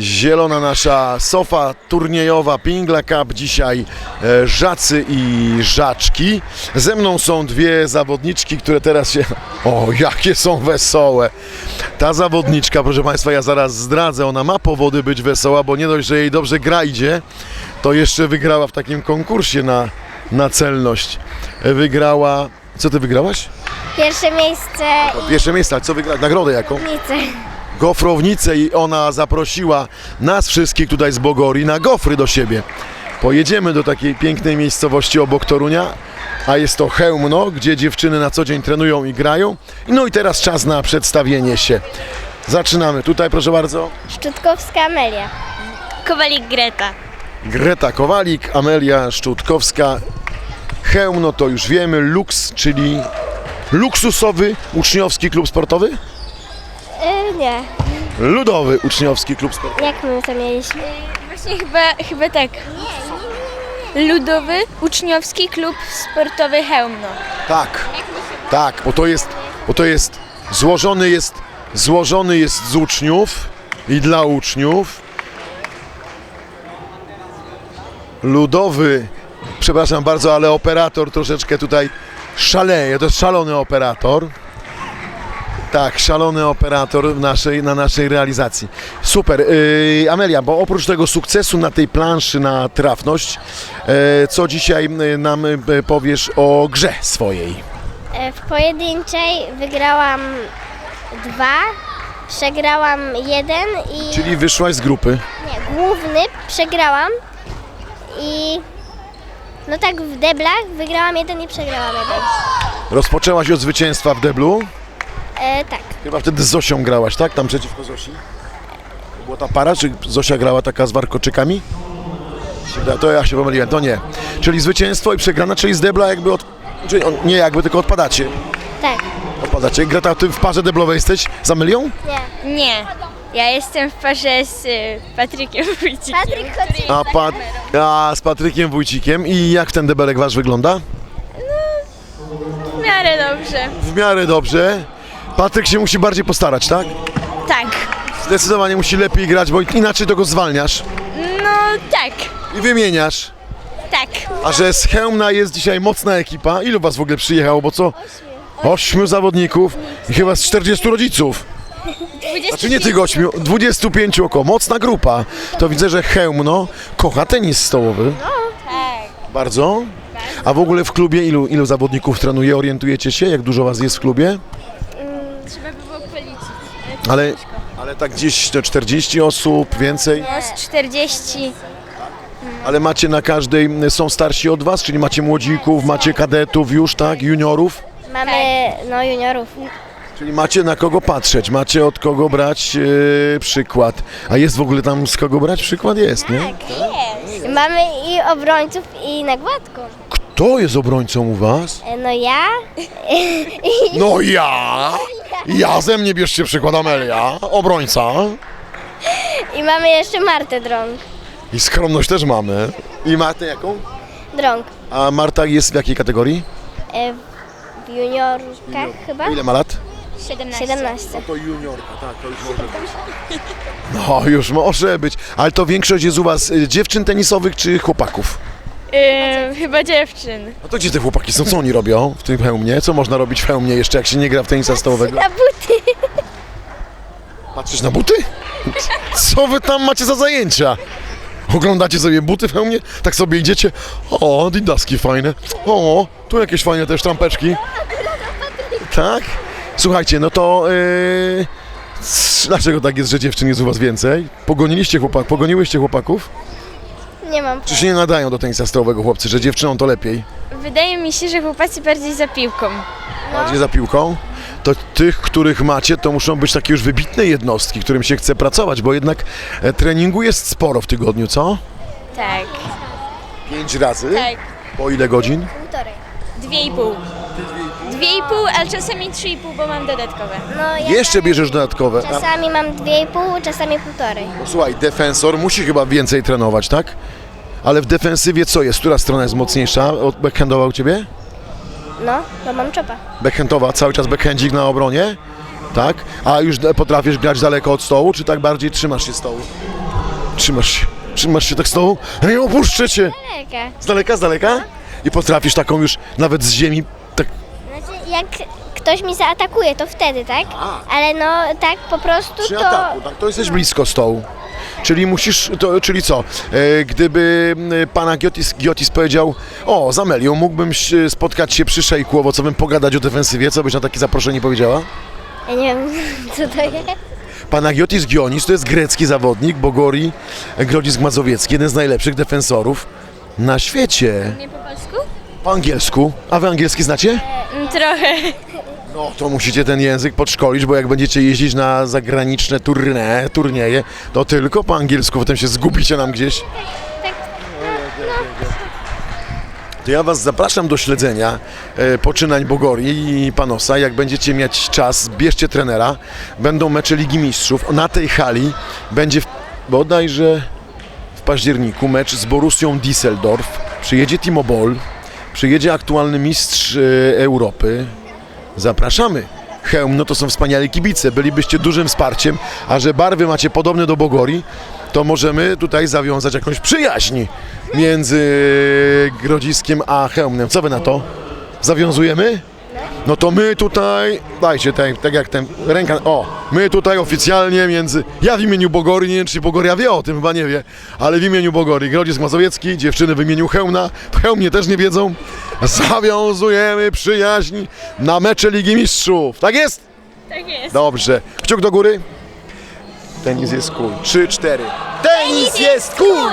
zielona nasza sofa turniejowa Pingla Cup. Dzisiaj e, żacy i żaczki. Ze mną są dwie zawodniczki, które teraz się... O, jakie są wesołe. Ta zawodniczka, proszę Państwa, ja zaraz zdradzę, ona ma powody być wesoła, bo nie dość, że jej dobrze gra idzie, to jeszcze wygrała w takim konkursie na, na celność. Wygrała... Co ty wygrałaś? Pierwsze miejsce Pierwsze miejsce, ale co wygrać? Nagrodę jaką? nic. Gofrownicę i ona zaprosiła nas wszystkich tutaj z Bogori na gofry do siebie. Pojedziemy do takiej pięknej miejscowości obok Torunia, a jest to Chełmno, gdzie dziewczyny na co dzień trenują i grają. No i teraz czas na przedstawienie się. Zaczynamy. Tutaj proszę bardzo Szczutkowska Amelia. Kowalik Greta. Greta Kowalik, Amelia Szczutkowska. Chełmno to już wiemy, Lux, czyli luksusowy uczniowski klub sportowy? E, nie, Ludowy uczniowski klub sportowy. jak my to mieliśmy? Właśnie chyba, chyba tak. Ludowy Uczniowski Klub Sportowy Chełmno. Tak, tak, bo to jest, bo to jest złożony jest, złożony jest z uczniów i dla uczniów. Ludowy, przepraszam bardzo, ale operator troszeczkę tutaj szaleje, to jest szalony operator. Tak, szalony operator w naszej, na naszej realizacji. Super. Yy, Amelia, bo oprócz tego sukcesu na tej planszy na trafność, yy, co dzisiaj yy, nam yy, powiesz o grze swojej? E, w pojedynczej wygrałam dwa, przegrałam jeden i... Czyli wyszłaś z grupy. Nie, główny przegrałam i... No tak w deblach wygrałam jeden i przegrałam jeden. Rozpoczęłaś od zwycięstwa w deblu. E, tak, Chyba wtedy z Zosią grałaś, tak? Tam przeciwko Zosi. To Była ta para, czy Zosia grała taka z warkoczykami? To ja się pomyliłem, to nie. Czyli zwycięstwo i przegrana, czyli z debla jakby od... Czyli on- nie jakby, tylko odpadacie. tak, Odpadacie. Greta, ty w parze deblowej jesteś z Amelią? nie. Nie. Ja jestem w parze z y, Patrykiem Wójcikiem. Patryk chodzi. A, pat... A z Patrykiem Wójcikiem. I jak ten debelek wasz wygląda? W miarę dobrze. W miarę dobrze. Patryk się musi bardziej postarać, tak? Tak. Zdecydowanie musi lepiej grać, bo inaczej to go zwalniasz No tak. i wymieniasz. Tak. A że z Chełmna jest dzisiaj mocna ekipa, ilu was w ogóle przyjechało, bo co? Ośmiu zawodników i chyba z 40 rodziców. Znaczy nie tych ośmiu, 25 około, mocna grupa. To widzę, że Chełmno kocha tenis stołowy. Tak. Bardzo. A w ogóle w klubie ilu, ilu zawodników trenuje? Orientujecie się, jak dużo was jest w klubie? Trzeba by było policzyć. Ale, ale tak gdzieś to 40 osób, więcej? No z 40. Ale macie na każdej, są starsi od was, czyli macie młodzików, macie kadetów już, tak, juniorów? Mamy, no, juniorów. Czyli macie na kogo patrzeć, macie od kogo brać e, przykład. A jest w ogóle tam z kogo brać przykład? Jest, nie? Mamy i obrońców, i na gładką. Kto jest obrońcą u was? E, No ja No ja! Ja ze mnie bierzcie przykład Amelia, obrońca. i mamy jeszcze Martę Drąg. I skromność też mamy. I Martę jaką? Drąg. A Marta jest w jakiej kategorii? E, w juniorkach chyba? Ile ma lat? 17. 17. To juniorka, tak, to już może być. No, już może być. Ale to większość jest u was y, dziewczyn tenisowych czy chłopaków? Y, chyba dziewczyn. A to gdzie te chłopaki są? Co oni robią w tym hełmie? Co można robić w hełmie jeszcze, jak się nie gra w tenisa stołowego? Na buty. Patrzysz na buty? Co wy tam macie za zajęcia? Oglądacie sobie buty w hełmie? Tak sobie idziecie? O, didaski fajne. O, tu jakieś fajne też trampeczki. Tak? Słuchajcie, no to... Yy... Dlaczego tak jest, że dziewczyn jest u was więcej? Pogoniliście chłopak, pogoniłyście chłopaków? Nie mam. Czy się nie nadają do tenisa stołowego chłopcy, że dziewczynom to lepiej? Wydaje mi się, że chłopacy bardziej za piłką. bardziej za piłką, to tych, których macie, to muszą być takie już wybitne jednostki, którym się chce pracować, bo jednak e, treningu jest sporo w tygodniu, co? Tak. Pięć razy? Tak. Po ile godzin? Półtorej. Dwie i pół. Dwie i pół, ale czasami trzy i pół, bo mam dodatkowe. No, ja Jeszcze bierzesz dodatkowe. A, Czasami mam dwie i pół, czasami półtorej. no, słuchaj, defensor musi chyba więcej trenować, tak? Ale w defensywie co jest? Która strona jest mocniejsza? Od backhandowa u Ciebie? No, bo mam czopa. Backhandowa, cały czas backhandzik na obronie? Tak? A już potrafisz grać daleko od stołu, czy tak bardziej trzymasz się stołu? Trzymasz się. Trzymasz się tak stołu? Nie opuszczę cię! Daleka. Z daleka, z daleka? I potrafisz taką już nawet z ziemi tak Znaczy, jak ktoś mi zaatakuje, to wtedy, tak? Ale no tak po prostu przy to... ataku, tak? To jesteś blisko stołu. Czyli musisz, to, czyli co? E, gdyby pana Giotis, Giotis powiedział, o, z Amelią mógłbym spotkać się przy szejku owocowym, pogadać o defensywie, co byś na takie zaproszenie powiedziała? Ja nie wiem, co to jest. Panagiotis Gionis to jest grecki zawodnik, Bogori Grodzisk Mazowiecki, jeden z najlepszych defensorów na świecie. Nie po polsku? Po angielsku. A wy angielski znacie? Mm, Trochę. No to musicie ten język podszkolić, bo jak będziecie jeździć na zagraniczne turnie, turnieje, to tylko po angielsku, potem się zgubicie nam gdzieś. To ja Was zapraszam do śledzenia e, poczynań Bogori i Panosa. Jak będziecie mieć czas, bierzcie trenera. Będą mecze Ligi Mistrzów. Na tej hali będzie w, bodajże w październiku mecz z Borussią Düsseldorf. Przyjedzie Timo Boll, przyjedzie aktualny mistrz e, Europy. Zapraszamy. Hełm, no to są wspaniali kibice. Bylibyście dużym wsparciem, a że barwy macie podobne do Bogori, to możemy tutaj zawiązać jakąś przyjaźń między Grodziskiem a Chełmnem. Co wy na to? Zawiązujemy? No to my tutaj, dajcie tak, tak jak ten ręka, o, my tutaj oficjalnie między, ja w imieniu Bogory, nie wiem czy Bogoria wie o tym, chyba nie wie, ale w imieniu Bogory, Grodzisk Mazowiecki, dziewczyny w imieniu Chełmna, w Chełmnie też nie wiedzą, zawiązujemy przyjaźń na mecze Ligi Mistrzów, tak jest? Tak jest. Dobrze, kciuk do góry. Tenis jest cool, trzy, cztery. Tenis jest cool!